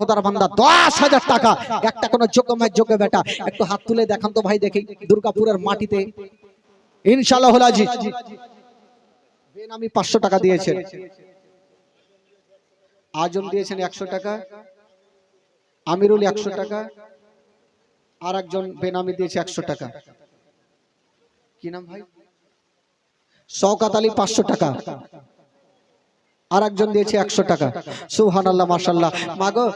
খোদার বান্দা, দশ হাজার টাকা। একটা যোগ্য যোগ্য বেটা, একটু হাত তুলে দেখান তো ভাই দেখি, দুর্গাপুরের মাটিতে। ইনশাল্লাহ পাঁচশো টাকা দিয়েছেন। আজম দিয়েছেন একশো টাকা, আমিরুল একশো টাকা আর একজন বেনামি দিয়েছে একশো টাকা। কি নাম ভাই? আলী পাঁচশো টাকা। আর একজন দিয়েছে একশো টাকা। সুহান আল্লাহ মাসাল্লাহ মাগো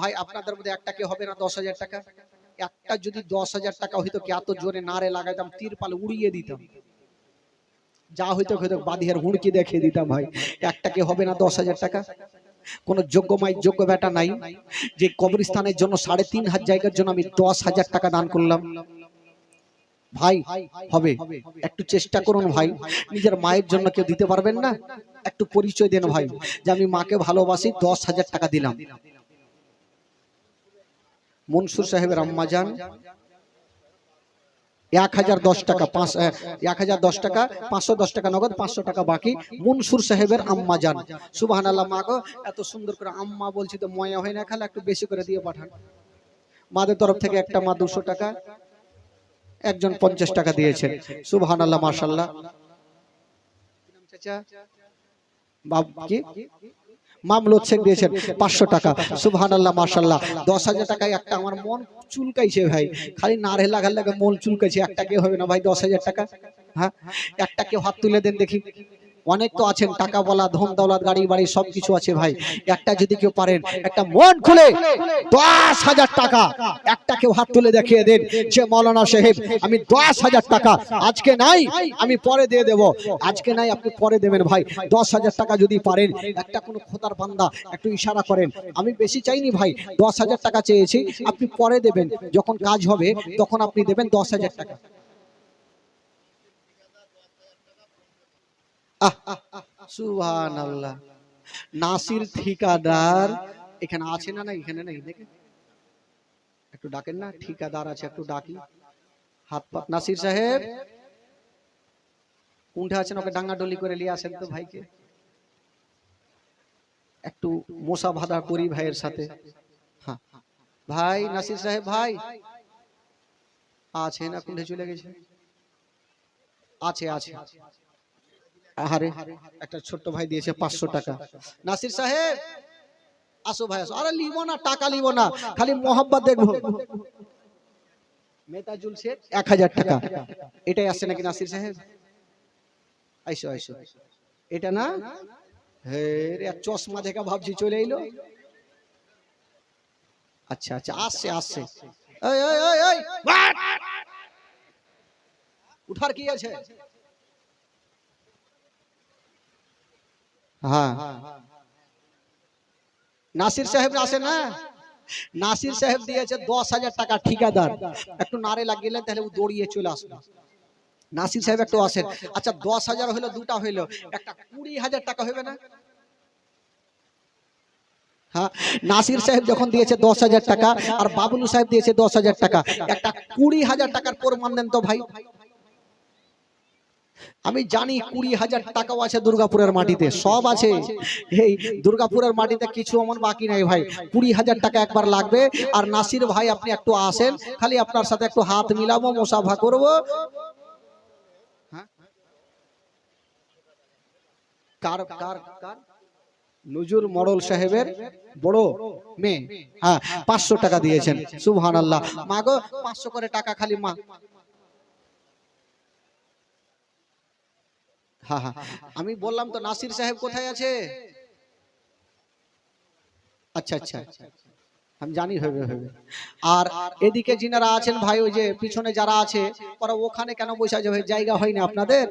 ভাই আপনাদের মধ্যে একটা কি হবে না দশ হাজার টাকা? একটা যদি দশ হাজার টাকা হইতো কি এত জোরে নারে লাগাইতাম তিরপাল উড়িয়ে দিতাম? যা হইতো হইতো বাদিহের হুড়কি দেখিয়ে দিতাম ভাই। একটা কি হবে না দশ হাজার টাকা? কোন যোগ্য মাই যোগ্য বেটা নাই। যে কবরস্থানের জন্য সাড়ে তিন হাজার জায়গার জন্য আমি দশ হাজার টাকা দান করলাম। ভাই হবে। একটু চেষ্টা করুন ভাই। নিজের মায়ের জন্য কেউ দিতে পারবেন না? একটু পরিচয় দেন ভাই যে আমি মাকে ভালোবাসি দশ হাজার টাকা দিলাম। মনসুর সাহেবের আম্মা যান। এক হাজার দশ টাকা পাঁচ এক হাজার দশ টাকা পাঁচশো দশ টাকা নগদ পাঁচশো টাকা বাকি। মনসুর সাহেবের আম্মা যান। সুবাহান আল্লাহ মা গো এত সুন্দর করে আম্মা বলছি তো ময়া হয় না খালে একটু বেশি করে দিয়ে পাঠান। মাদের তরফ থেকে একটা মা দুশো টাকা একজন পঞ্চাশ টাকা দিয়েছেন সুবহান আল্লাহ মার্শাল্লাহ বাব কি মামলত শেখ দিয়েছেন পাঁচশো টাকা। সুবহান আল্লাহ মার্শাল্লাহ দশ হাজার টাকায় একটা আমার মন চুলকাইছে ভাই। খালি নারে লাগার লাগে মন চুলকাইছে। একটা কে হবে না ভাই দশ হাজার টাকা হ্যাঁ? একটা কেউ হাত তুলে দেন দেখি। অনেক তো আছেন টাকা বলা ধন দৌলত গাড়ি বাড়ি সবকিছু আছে ভাই। একটা যদি কেউ পারেন একটা মন খুলে দশ হাজার টাকা একটা কেউ হাত তুলে দেখিয়ে দেন যে মৌলানা সাহেব আমি দশ হাজার টাকা আজকে নাই আমি পরে দিয়ে দেব। আজকে নাই আপনি পরে দেবেন ভাই। দশ হাজার টাকা যদি পারেন একটা কোনো খোদার বান্দা একটু ইশারা করেন। আমি বেশি চাইনি ভাই দশ হাজার টাকা চেয়েছি আপনি পরে দেবেন। যখন কাজ হবে তখন আপনি দেবেন দশ হাজার টাকা। সুহান নাসির ঠিকাদার। এখানে আছে না না এখানে নাই? দেখে। একটু ডাকেন না। ঠিকাদার আছে, একটু ডাকি। হাত নাসির সাহেব। কোনটা আছেন, ওকে ডাঙ্গাডলি করে নিয়ে আসেন তো ভাইকে। একটু মশা বাঁধা করি ভাইয়ের সাথে। হ্যাঁ। ভাই, নাসির সাহেব, ভাই। আছে না কোনটা চলে গেছে। আছে আছে। আরে একটা ছোট্ট ভাই দিয়েছে পাঁচশো টাকা। নাসির সাহেব, আসো ভাই, আসো। আরে লিব না, টাকা লিব না, খালি মোহাম্মত দেখব শেখ, এক হাজার টাকা। এটাই আসছে নাকি নাসির সাহেব? আইসো আইসো। এটা না? চশমা দেখা ভাবছি চলে এলো। আচ্ছা আচ্ছা আসছে আসছে! উঠার কি আছে? হ্যাঁ। নাসির সাহেব আসে না? নাসির সাহেব দিয়েছে দশ হাজার টাকা ঠিকাদার। একটু নারে লাগিয়ে তাহলে ও দৌড়িয়ে চলে আসবে নাসির সাহেব একটু আসেন। আচ্ছা দশ হাজার হইল দুটা হইল। একটা কুড়ি হাজার টাকা হবে না? হ্যাঁ নাসির সাহেব যখন দিয়েছে দশ হাজার টাকা, আর বাবুলু সাহেব দিয়েছে দশ হাজার টাকা, একটা কুড়ি হাজার টাকার প্রমাণ দেন তো ভাই। আমি জানি কুড়ি হাজার টাকাও আছে দুর্গাপুরের মাটিতে, সব আছে। এই দুর্গাপুরের মাটিতে কিছু এমন বাকি নাই ভাই। কুড়ি হাজার টাকা একবার লাগবে, আর নাসির ভাই আপনি একটু আসেন, খালি আপনার সাথে একটু হাত মিলাবো, মোসাফা করব? কার কার কার? নজুর মডল সাহেবের বড় মেয়ে। হ্যাঁ পাঁচশো টাকা দিয়েছেন সুবহান আল্লাহ মা গো পাঁচশো করে টাকা খালি মা হ্যাঁ হ্যাঁ আমি বললাম তো নাসির সাহেব কোথায় আছে? আচ্ছা আচ্ছা। আমি জানি হবে হবে আর এদিকে যিনারা আছেন ভাই, ওই যে পিছনে যারা আছে, ওরা ওখানে কেন বসে আছে ভাই? জায়গা হয়নি আপনাদের?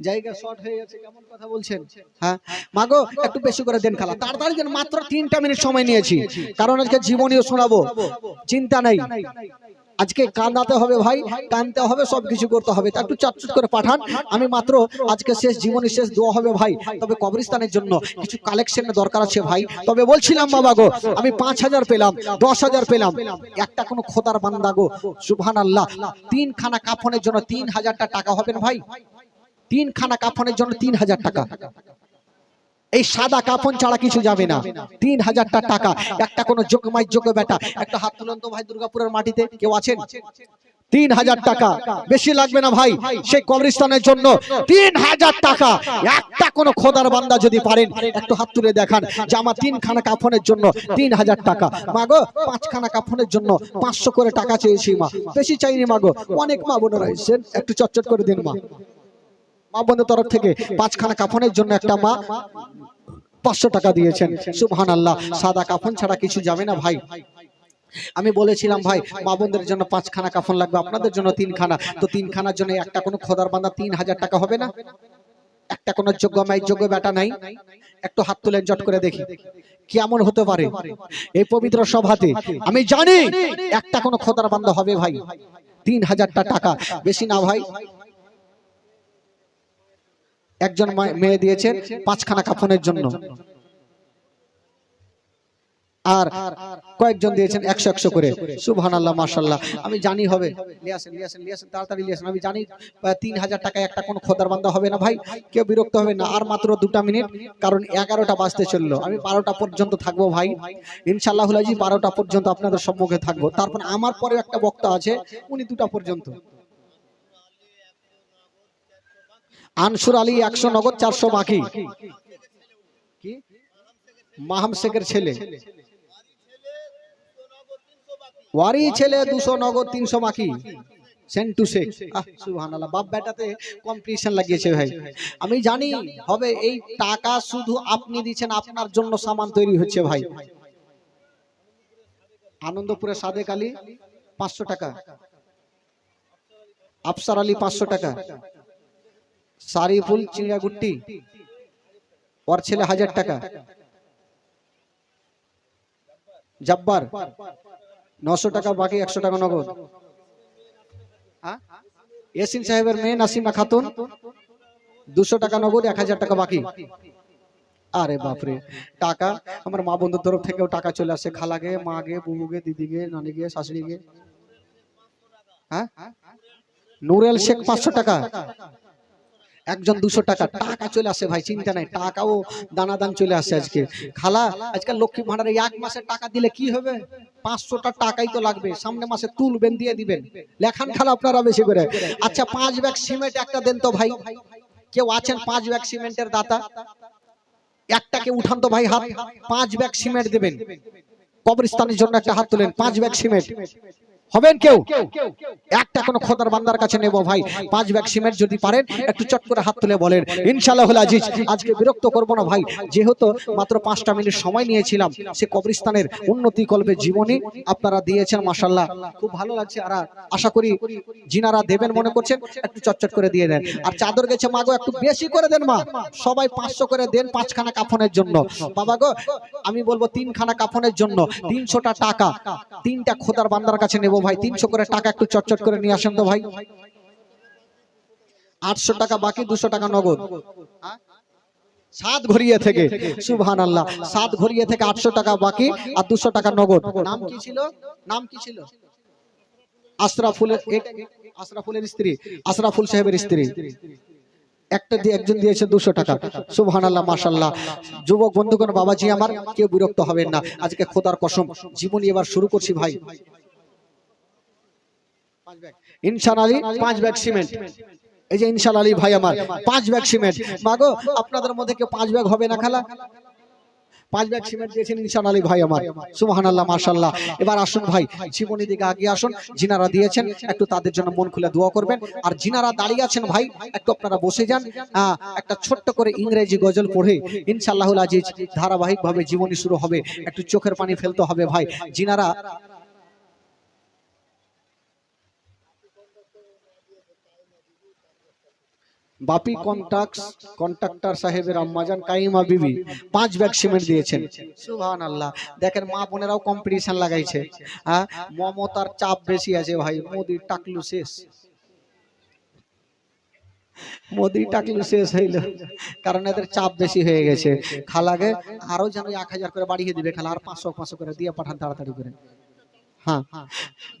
জায়গা শর্ট হয়ে গেছে, কেমন কথা বলছেন? হ্যাঁ? মাগো, একটু বেশি করে দেন খালা। তাড়াতাড়ি মাত্র তিনটা মিনিট সময় নিয়েছি। কারণ আজকে জীবনীয় শোনাবো। চিন্তা নাই। আজকে কান্দাতে হবে ভাই, কানতে হবে, সবকিছু করতে হবে। তা একটু চাটচুট করে পাঠান। আমি মাত্র আজকে শেষ, জীবনী শেষ দোয়া হবে ভাই। তবে কবরস্থানের জন্য কিছু কালেকশনের দরকার আছে ভাই। তবে বলছিলাম বাবা গো, আমি পাঁচ হাজার পেলাম, দশ হাজার পেলাম। একটা কোনো খোদার বান্দা গো সুবহান আল্লাহ তিন খানা কাফনের জন্য তিন হাজারটা টাকা হবেন ভাই। তিন খানা কাফনের জন্য তিন হাজার টাকা। এই সাদা কাপন ছাড়া কিছু যাবে না। তিন হাজারটা টাকা। একটা কোনো যোগ্যমাই যোগ্য বেটা। একটা হাত তুলন তো ভাই দুর্গাপুরের মাটিতে। কেউ আছেন? তিন হাজার টাকা। বেশি লাগবে না ভাই। সেই কবরস্থানের জন্য তিন হাজার টাকা। একটা কোন খোদার বান্দা যদি পারেন, একটু হাত তুলে দেখান যে আমার তিনখানা কাফনের জন্য তিন হাজার টাকা। মাগো পাঁচখানা কাফনের জন্য পাঁচশো করে টাকা চেয়েছি মা। বেশি চাইনি মাগো অনেক মা বোনেরা এসেছেন। একটু চটচট করে দিন মা। মা বোনের তরফ থেকে পাঁচখানা কাফনের জন্য একটা মা পাঁচশো টাকা দিয়েছেন। সুবহান আল্লাহ সাদা কাফন ছাড়া কিছু যাবে না ভাই। আমি বলেছিলাম ভাই মা বোনদের জন্য পাঁচখানা কাফন লাগবে, আপনাদের জন্য তিনখানা। তো তিনখানার জন্য একটা কোনো খোদার বান্দা তিন হাজার টাকা হবে না? একটা কোনো যোগ্য মাই যোগ্য বেটা নাই? একটু হাত তুলে জট করে দেখি। কেমন হতে পারে? এই পবিত্র সভাতে আমি জানি একটা কোনো খোদার বান্দা হবে ভাই। তিন হাজারটা টাকা। বেশি না ভাই। একজন মেয়ে দিয়েছেন পাঁচখানা কাফনের জন্য। আর কয়েকজন দিয়েছেন একশো একশো করে। সুবহান আল্লাহ মাসাল্লাহ আমি জানি হবে। লিয়াসেন লিয়াসেন লিয়াসেন তাড়াতাড়ি লিয়াসেন। আমি জানি তিন হাজার টাকায় একটা কোনো খোদার বান্দা হবে না ভাই। কেউ বিরক্ত হবে না। আর মাত্র দুটা মিনিট কারণ এগারোটা বাজতে চলল। আমি বারোটা পর্যন্ত থাকব ভাই। ইনশাল্লাহ বারোটা পর্যন্ত আপনাদের সম্মুখে থাকব। তারপর আমার পরে একটা বক্তা আছে উনি দুটা পর্যন্ত। আনসুর আলী একশো নগদ, চারশো বাকি মাহাম শেখের ছেলে। ওয়ারি ছেলে দুশো নগদ, তিনশো বাকি সেন্টু শেখ কম্পিটিশন লাগিয়েছে ভাই। আমি জানি, হবে এই টাকা শুধু আপনি দিচ্ছেন, আপনার জন্য সামান তৈরি হচ্ছে ভাই। আনন্দপুরে সাদেক আলী, পাঁচশো টাকা। আফসার আলী, পাঁচশো টাকা। সারিফুল চিড়িয়াগুট্টি ওর ছেলে হাজার টাকা। জব্বার নশো টাকা বাকি একশো টাকা নগদ। হ্যাঁ? ইয়াসিন সাহেবের মেয়ে নাসিমা খাতুন দুশো টাকা নগদ এক হাজার টাকা বাকি। আরে বাপরে টাকা? আমার মা বন্ধুর তরফ থেকেও টাকা চলে আসে খালাগে মাগে বুবুগে দিদিগে নানিগে শাশুড়িগে হ্যাঁ? নুরেল শেখ পাঁচশো টাকা। একজন দুশো টাকা টাকা চলে আসে ভাই, চিন্তা নাই, টাকাও দানা দান চলে আসে আজকে। খালা, আজকাল লক্ষ্মী ভান্ডারে এক মাসের টাকা দিলে কি হবে? পাঁচশোটা টাকাই তো লাগবে, সামনে মাসে তুলবেন, দিয়ে দিবেন। লেখান খালা আপনারা বেশি করে। আচ্ছা পাঁচ ব্যাগ সিমেন্ট একটা দেন তো ভাই। কেউ আছেন পাঁচ ব্যাগ সিমেন্টের দাতা? একটাকে উঠান তো ভাই হাত। পাঁচ ব্যাগ সিমেন্ট দেবেন। কবরস্থানের জন্য একটা হাত তুলেন, পাঁচ ব্যাগ সিমেন্ট। হবেন কেউ? একটা কোনো খোদার বান্দার কাছে নেব ভাই। পাঁচ ব্যাগ সিমেন্ট যদি পারেন একটু চট করে হাত তুলে বলেন ইনশাআল্লাহ আজিজ আজকে বিরক্ত করব না ভাই। যেহেতু মাত্র পাঁচটা মিনিট সময় নিয়েছিলাম সে কবরস্থানের উন্নতি কল্পে জীবনী আপনারা দিয়েছেন মাসাল্লাহ খুব ভালো লাগছে। আর আশা করি যিনারা দেবেন মনে করছেন একটু চটচট করে দিয়ে দেন। আর চাদর গেছে মা গো একটু বেশি করে দেন মা। সবাই পাঁচশো করে দেন পাঁচখানা কাফনের জন্য। বাবা গো আমি বলব তিনখানা কাফনের জন্য তিনশোটা টাকা তিনটা খোদার বান্দার কাছে নেব ভাই তিনশো করে টাকা একটু চটচট করে নিয়ে আসেন তো ভাই। আটশো টাকা বাকি দুশো টাকা নগদ। সাত ঘড়িয়ে থেকে। সুবহান আল্লাহ সাত ঘড়িয়ে থেকে আটশো টাকা বাকি আর দুশো টাকা নগদ। নাম কি ছিল? নাম কি ছিল? আশরাফুলের আশরাফুলের স্ত্রী। আশরাফুল সাহেবের স্ত্রী। একটা দিয়ে একজন দিয়েছে দুশো টাকা। সুবহান আল্লাহ মাসাল্লাহ যুবক বন্ধুগণ বাবাজি আমার কেউ বিরক্ত হবেন না। আজকে খোদার কসম। জীবনী এবার শুরু করছি ভাই। ইনসান আলী পাঁচ ব্যাগ সিমেন্ট। এই যে ইনসান আলী ভাই আমার পাঁচ ব্যাগ সিমেন্ট। মাগো আপনাদের মধ্যে কেউ পাঁচ ব্যাগ হবে না খালা? পাঁচ ব্যাগ সিমেন্ট দিয়েছেন ইনসান আলী ভাই আমার। সুবহান আল্লাহ মাশাল্লাহ এবার আসুন ভাই জীবনী দিকে আগিয়ে আসুন। জিনারা দিয়েছেন একটু তাদের জন্য মন খুলে দোয়া করবেন। আর জিনারা দাঁড়িয়ে আছেন ভাই একটু আপনারা বসে যান। আহ, একটা ছোট্ট করে ইংরেজি গজল পড়ে ইনশাআল্লাহুল আজিজ ধারাবাহিক ভাবে জীবনী শুরু হবে। একটু চোখের পানি ফেলতে হবে ভাই। জিনারা বাপি কন্ট্রাক্ট কন্ট্রাক্টর সাহেবের আম্মাজান কাইমা বিবি পাঁচ ব্যাগ সিমেন্ট দিয়েছেন। সুবহান আল্লাহ দেখেন মা বোনেরাও কম্পিটিশন লাগাইছে। হ্যাঁ? মমতার চাপ বেশি আছে ভাই। মোদি টাকলু শেষ। মোদি টাকলু শেষ হইল। কারণ এদের চাপ বেশি হয়ে গেছে। খালাকে আরও যেন এক হাজার করে বাড়িয়ে দিবে খালা। আর পাঁচশো পাঁচশো করে দিয়ে পাঠান তাড়াতাড়ি করে। হ্যাঁ।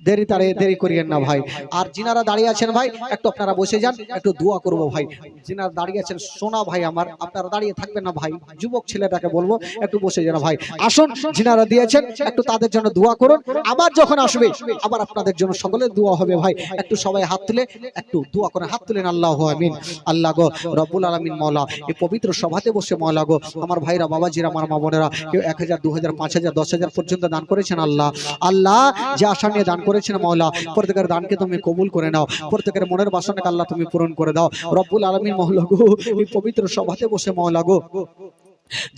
দেরি তারে দেরি করিয়েন না ভাই। আর যিনারা দাঁড়িয়ে আছেন ভাই, একটু আপনারা বসে যান, একটু দোয়া করব ভাই। যিনারা দাঁড়িয়ে আছেন, সোনা ভাই আমার, আপনারা দাঁড়িয়ে থাকবেন না ভাই। যুবক ছেলেটাকে বলব, একটু বসে যান ভাই। আসুন, যিনারা দিয়েছেন, একটু তাদের জন্য দোয়া করুন। আবার যখন আসবে, আবার আপনাদের জন্য সকলে দোয়া হবে ভাই। একটু সবাই হাত তুলে, একটু দোয়া করেন, হাত তুলেন, আল্লাহ আমিন। আল্লাহ গো, রব্বুল আলমিন মৌলা এই পবিত্র সভাতে বসে মৌলা গো, আমার ভাইরা, বাবাজিরা, আমার মা বোনেরা, কেউ এক হাজার, দু হাজার, পাঁচ হাজার, দশ হাজার পর্যন্ত দান করেছেন আল্লাহ। আল্লাহ যে আশা নিয়ে দান করেছেন মাওলা, প্রত্যেকের দানকে তুমি কবুল করে নাও, প্রত্যেকের মনের বাসনাকে আল্লাহ তুমি পূরণ করে দাও। রব্বুল আলমী মহলা গো, এই পবিত্র সভাতে বসে মহলা গো।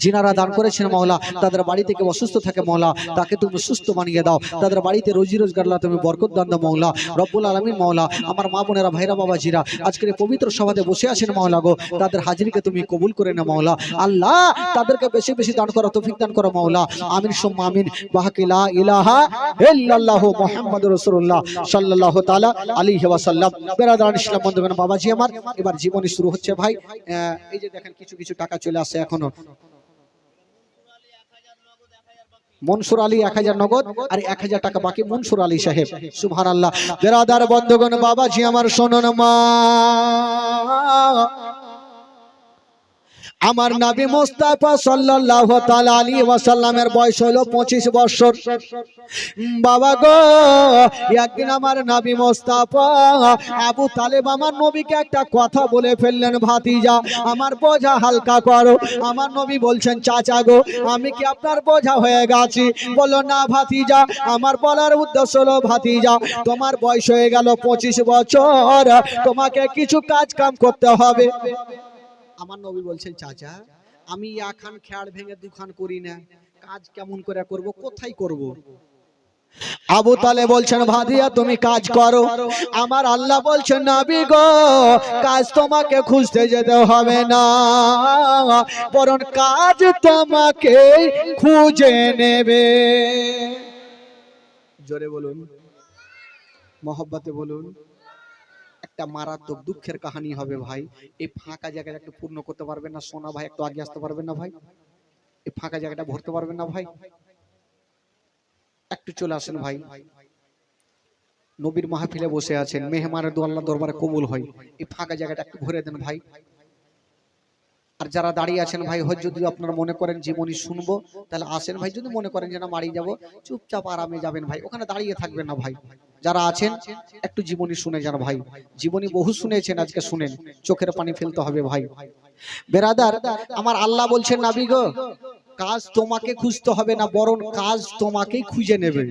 যিনারা দান করেছেন মহলা তাদের বাড়ি থেকে অসুস্থ থাকে মহলা তাকে তুমি সুস্থ বানিয়ে দাও তাদের বাড়িতে রোজি রোজগার আল্লাহ তুমি বরকত দান দাও মহলা রব্বুল আলমীর মহলা আমার মা বোনেরা ভাইরা বাবা জিরা আজকের পবিত্র সভাতে বসে আছেন মহলা গো তাদের হাজিরিকে তুমি কবুল করে না মহলা আল্লাহ তাদেরকে বেশি বেশি দান করো তৌফিক দান করো মহলা আমিন সুম্মা আমিন বাহাকিলা ইলাহা ইল্লাল্লাহ মুহাম্মাদুর রাসূলুল্লাহ সাল্লাল্লাহু তাআলা আলাইহি ওয়াসাল্লাম বেরাদারান ইসলাম বন্ধুগণ বাবাজি আমার এবার জীবনী শুরু হচ্ছে ভাই এই যে দেখেন কিছু কিছু টাকা চলে আসে এখনও মনসুর আলী এক হাজার নগদ আর এক হাজার টাকা বাকি মনসুর আলী সাহেব। সুভান আল্লাহ বেরাদার বন্ধগণ, বাবাজি আমার শোনন মা। আমার নাবি মোস্তাফা সাল্লাল্লাহু তাআলা আলাইহি ওয়াসাল্লামের বয়স হলো 25 বছর। বাবা গো, একদিন আমার নাবি মোস্তাফা আবু তালেব আমার নবীকে একটা কথা বলে ফেললেন, ভাতিজা, আমার বোঝা হালকা করো। আমার নবী বলছেন, চাচা গো, আমি কি আপনার বোঝা হয়ে গেছি? বলো না, ভাতিজা, আমার বলার উদ্দেশ্য হলো, ভাতিজা, তোমার বয়স হয়ে গেল পঁচিশ বছর, তোমাকে কিছু কাজ কাম করতে হবে। আমার নবী বলছেন, চাচা, আমি এখান খেয়ার ভেঙে দুখান করি না। কাজ কেমন করে করব, কোথায় করব? আবু তালে বলছেন, ভাদিয়া, তুমি কাজ করো। আমার আল্লাহ বলছেন, নাবি গো, কাজ তোমাকে খুঁজতে যেতে হবে না। বরং কাজ তোমাকে খুঁজে নেবে। জোরে বলুন, মহব্বতে বলুন। একটা মারাত্মক দুঃখের কাহিনী হবে ভাই। এই ফাঁকা জায়গাটা একটু পূর্ণ করতে পারবেন না, সোনা ভাই, একটু আগে আসতে পারবেন না ভাই। এই ফাঁকা জায়গাটা ভরতে পারবেন না ভাই। একটু চলে আসেন ভাই। নবীর মাহফিলে বসে আছেন, মেহমানের দু আল্লাহ দরবারে কবুল হয়। এই ফাঁকা জায়গাটা একটু ভরে দেন ভাই। আর যারা দাঁড়িয়ে আছেন, ভাই হয় যদি আপনারা মনে করেন জীবনী শুনব, তাহলে আসেন, ভাই, যদি মনে করেন যে না বাড়ি যাব, চুপচাপ আরামে যাবেন, ভাই, ওখানে দাঁড়িয়ে থাকবেন না, ভাই। যারা আছেন, একটু জীবনী শুনে যান, ভাই। জীবনী বহু শুনেছেন, আজকে শুনেন, চোখের পানি ফেলতে হবে, ভাই। বেরাদার, আমার আল্লাহ বলছেন, নাবি গো, কাজ তোমাকে খুঁজতে হবে না, বরং কাজ তোমাকেই খুঁজে নেবে।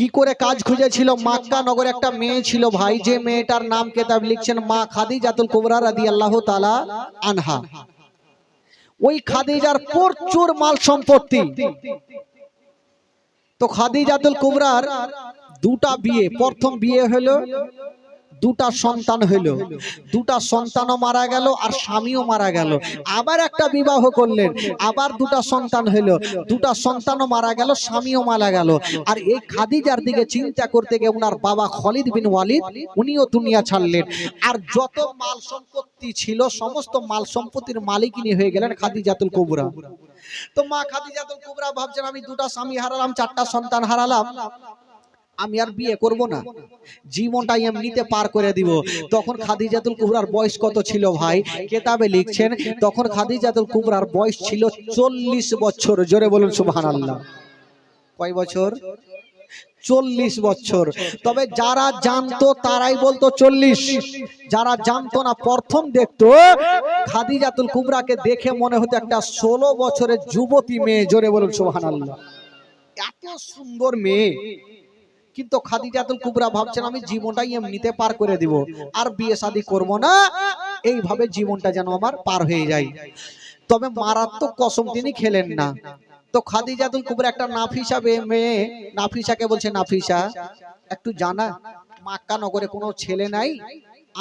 কি করে কাজ খুঁজেছিল মাক্কা নগরে একটা মেয়ে ছিল ভাই যে মেয়েটার নাম কেতাব লিখছেন মা খাদি খাদিজাতুল কুবরা আল্লাহ তালা আনহা। ওই খাদিজার প্রচুর মাল সম্পত্তি। তো খাদিজাতুল কুবরার দুটা বিয়ে প্রথম বিয়ে হলো দুটা সন্তান হলো দুটা সন্তানও মারা গেল আর স্বামীও মারা গেল। আবার একটা বিবাহ করলেন, আবার দুটা সন্তান হলো দুটা সন্তানও মারা গেল, স্বামীও মারা গেল। আর এই খাদিজার দিকে চিন্তা করতে গিয়ে ওনার বাবা খলিদ বিন ওয়ালিদ, উনিও দুনিয়া ছাড়লেন। আর যত মাল সম্পত্তি ছিল, সমস্ত মাল সম্পত্তির মালিকিনী হয়ে গেলেন খাদিজাতুল কুবরা। তো মা খাদিজাতুল কুবরা ভাবছেন, আমি দুটা স্বামী হারালাম, চারটা সন্তান হারালাম। আমি আর বিয়ে করব না। জীবনটাই এমনিতে পার করে দিব। তখন খাদিজাতুল কুবরার বয়স কত ছিল ভাই? কেতাবে লিখছেন, তখন খাদিজাতুল কুবরার বয়স ছিল চল্লিশ বছর। জোরে বলুন, সুবহানাল্লাহ। কয় বছর? চল্লিশ বছর। তবে যারা জানতো তারাই বলতো চল্লিশ। যারা জানতো না, প্রথম দেখতো খাদিজাতুল কুবরাকে দেখে মনে হতো একটা ষোলো বছরের যুবতী মেয়ে। জোরে বলুন, সুবহানাল্লাহ। এত সুন্দর মেয়ে। কিন্তু খাদিজাতুল কুবরা ভাবছেন, আমি জীবনটাই এমনিতে পার করে দিব, আর বিয়ে শাদী করব না। এইভাবে জীবনটা যেন আমার পার হয়ে যায়। তবে মারাত্মক কসম তিনি খেলেন না। তো খাদিজাতুল কুবরা একটা নাফিসা মেয়ে নাফিসাকে বলছে নাফিসা? একটু জানা, মাক্কা নগরে কোনো ছেলে নাই,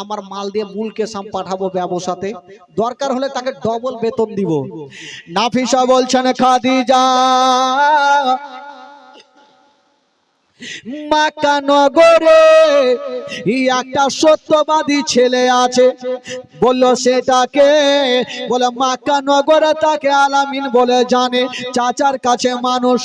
আমার মাল দিয়ে মূলকে সাম পাঠাবো ব্যবসাতে, দরকার হলে তাকে ডবল বেতন দিব। নাফিসা বলছেন, খাদিজা মাকা নগরে একটা সত্যবাদী ছেলে আছে। বলল, সেটাকে বলে মাকা নগরে তাকে আলামিন বলে জানে, চাচার কাছে মানুষ